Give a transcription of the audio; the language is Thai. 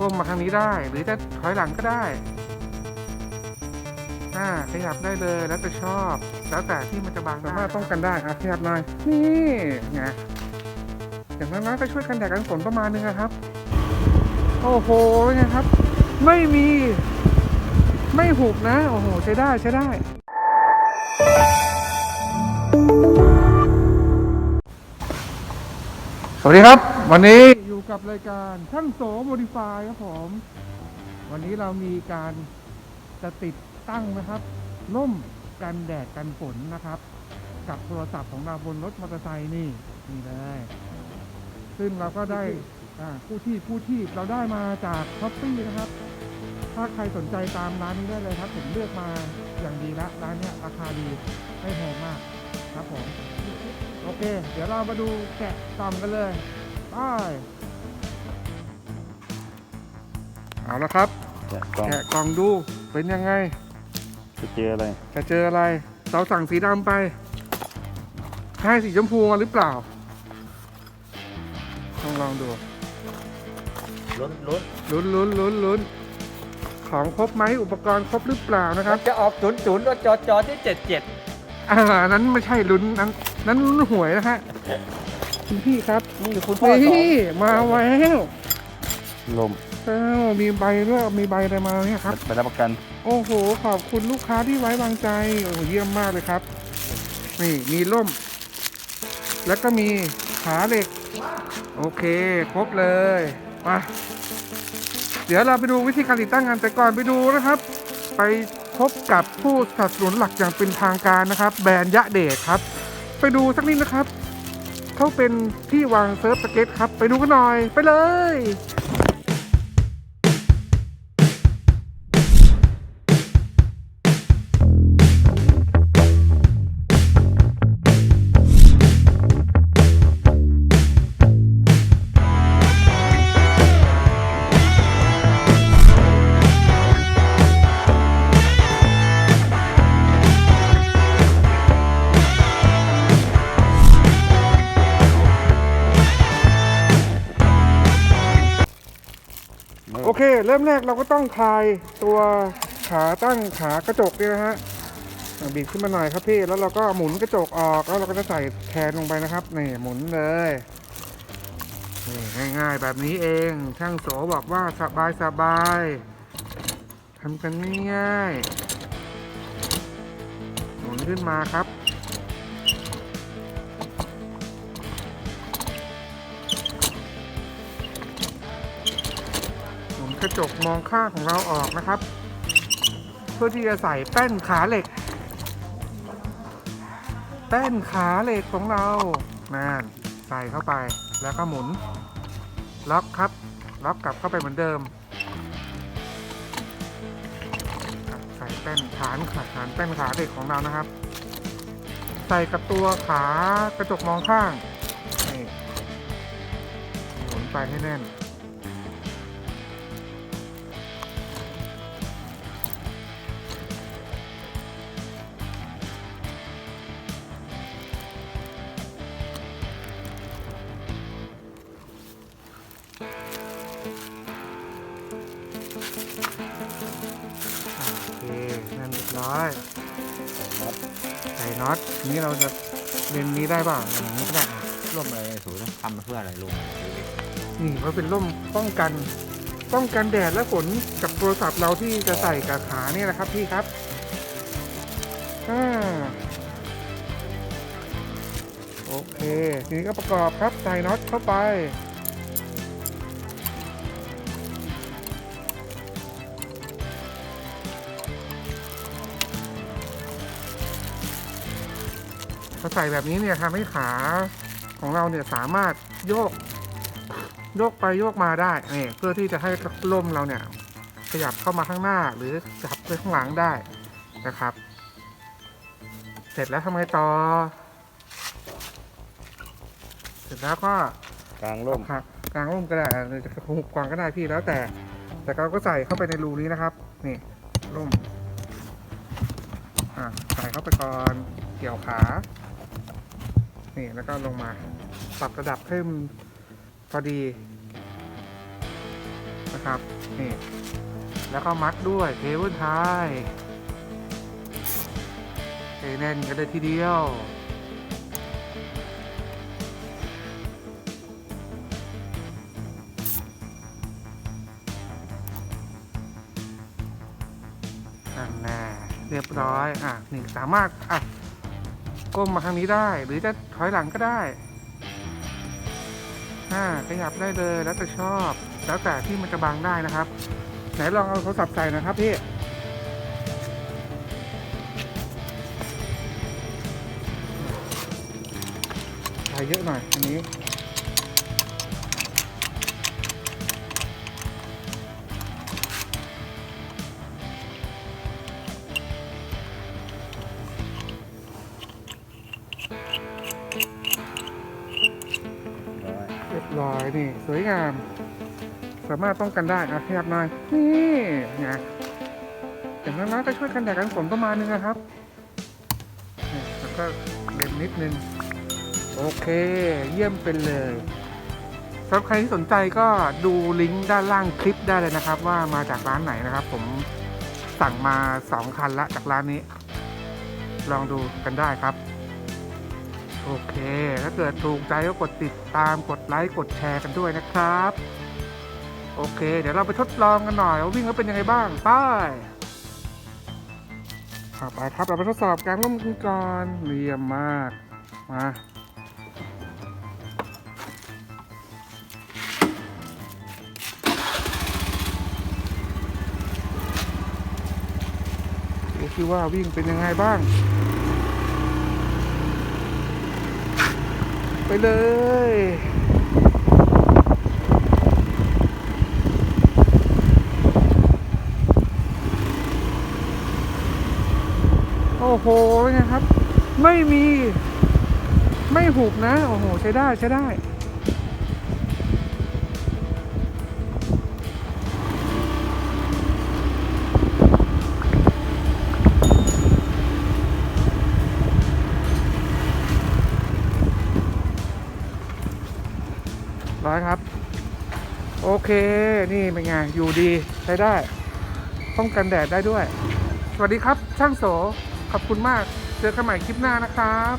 ก้มมาทางนี้ได้ หรือจะถอยหลังก็ได้ อ่าขยับได้เลยแล้วแต่ชอบ แล้วแต่ที่มันจะบางสามารถป้องกันได้อะขยับหน่อย นี่ไงอย่างน้อยๆก็ช่วยกันแดดกันฝนประมาณนึงนะครับ โอ้โหเป็นไงครับ ไม่มี ไม่หุบนะ โอ้โห ใช้ได้ใช้ได้ สวัสดีครับ วันนี้อยู่ กับรายการช่างโสโมดิฟายครับผม วันนี้เรามีการจะติดตั้งนะครับร่มกันแดดกันฝนนะครับ กับโทรศัพท์ของเราบนรถมอเตอร์ไซค์นี่นี่เลย ซึ่งเราก็ได้ผู้ที่ผู้ที่เราได้มาจากท็อปปี้นะครับ ถ้าใครสนใจตามร้านนี้ได้เลยครับผมเลือกมาอย่างดีละร้านเนี้ยราคาดีไม่แพงมากครับผม โอเค เดี๋ยวเรามาดูแกะกล่องกันเลย ไป เอาละครับแกะกล่องแกะกล่องดูเป็นยังไง จะเจออะไรจะเจออะไร เราสั่งสีดำไป ให้สีชมพูมาหรือเปล่าลองลองดูลุ้นลุ้นลุ้นลุ้นลุ้นลุ้นของครบไหมอุปกรณ์ครบหรือเปล่านะคมัรับนจะออกศูนย์ศูนย์จอจอที่เจ็ดเจ็ดอ่านั้นไม่ใช่ลุ้นนั้นนั้นลุ้นหวยนะฮะคุณพี่ครับนี่คุณพ่อสอนนี่มาแล้ว ลมเอ้ามีใบด้วยมีใบอะไรมาเนี่ยครับ ไปรับประกัน โอ้โห ขอบคุณลูกค้าที่ไว้วางใจ โอ้โห เยี่ยมมากเลยครับ นี่ มีร่ม แล้วก็มีขาเหล็ก โอเค ครบเลยมาเดี๋ยวเราไปดูวิธีการติดตั้งงานแต่ก่อนไปดูนะครับ ไปพบกับผู้สนับสนุนหลักอย่างเป็นทางการนะครับ แบรนด์ยะเดชครับ ไปดูสักนิดนะครับเขาเป็นที่วางเซิร์ฟสเก็ตครับ ไปดูกันหน่อยไปเลย โอเค เริ่มแรกเราก็ต้องคลายตัวขาตั้งขากระจกเนี่นะฮะอะบีบขึ้นมาหน่อยครับพี่ แล้วเราก็หมุนกระจกออก แล้วเราก็จะใส่แทนลงไปนะครับ นี่หมุนเลยนี่ง่ายๆแบบนี้เอง ช่างโสบอกว่าสบายสบายทำกันง่ายๆหมุนขึ้นมาครับ กระจกมองข้างของเราออกนะครับ เพื่อที่จะใส่แป้นขาเหล็ก แป้นขาเหล็กของเรานั่นใส่เข้าไปแล้วก็หมุน ล็อกครับ ล็อกกลับเข้าไปเหมือนเดิม ใส่แป้นฐานขาฐานแป้นขาเหล็กของเรานะครับ ใส่กับตัวขากระจกมองข้างนี่หมุนไปให้แน่น นั่นเรียบร้อยใส่น็อตทีนี้เราจะเลนนี้ได้ป่ะอย่างนี้ก็ได้อะร่วมอะไรศูนย์ทำเพื่ออะไรลุงนี่เขาเป็นร่มป้องกันป้องกันแดดและฝนกับโทรศัพท์เราที่จะใส่กับขาเนี่ยนะครับ พี่ครับอ่าโอเค ทีนี้ก็ประกอบครับใส่น็อตเข้าไป ใส่แบบนี้เนี่ยทำให้ขาของเราเนี่ยสามารถโยก โยกไปโยกมาได้นี่เพื่อที่จะให้ล่มเราเนี่ยขยับเข้ามาข้างหน้าหรือจับไปข้างหลังได้นะครับ เสร็จแล้วทำไงต่อ เสร็จแล้วก็กลางร่มหักกลางร่มก็ได้หรือจะหุบกวางก็ได้พี่แล้วแต่ แต่เราก็ใส่เข้าไปในรูนี้นะครับ นี่ร่มอะใส่เข้าไปก่อนเกี่ยวขา นี่แล้วก็ลงมาปรับระดับให้มันพอดีนะครับนี่แล้วก็มัดด้วยเคเบิลไทยเทแน่นกันเลยทีเดียวนั่นแน่เรียบร้อย อะนี่สามารถ อะ ก้มมาทางนี้ได้ หรือจะถอยหลังก็ได้อ่าขยับได้เลยแล้วแต่ชอบ แล้วแต่ที่มันจะบังได้นะครับ ไหนลองเอาโทรศัพท์ใส่นะครับพี่ใส่เยอะหน่อยอันนี้ เรียบร้อยนี่ สวยงาม สามารถป้องกันได้อะขยับหน่อยนี่ไงอย่างน้อยๆก็ช่วยกันแดดกันฝนประมาณนึงนะครับแล้วก็เล็มนิดนึง โอเค เยี่ยมเป็นเลยสำหรับใครที่สนใจก็ดูลิงก์ด้านล่างคลิปได้เลยนะครับ ว่ามาจากร้านไหนนะครับ ผมสั่งมา 2 คันละจากร้านนี้ ลองดูกันได้ครับ โอเค ถ้าเกิดถูกใจก็กดติดตามกดไลค์กดแชร์กันด้วยนะครับ โอเค เดี๋ยวเราไปทดลองกันหน่อยว่าวิ่งแล้วเป็นยังไงบ้างไปอ่าไปครับเราไปทดสอบการล่มกันก่อนเยี่ยมมาก มาดูสิว่าวิ่งเป็นยังไงบ้าง ไปเลยโอ้โหนะครับ ไม่มี ไม่หุบนะ โอ้โห ใช้ได้ ใช้ได้ โอเค นี่เป็นไง อยู่ดี ใช้ได้ ป้องกันแดดได้ด้วย สวัสดีครับ ช่างโส ขอบคุณมาก เจอกันใหม่คลิปหน้านะครับ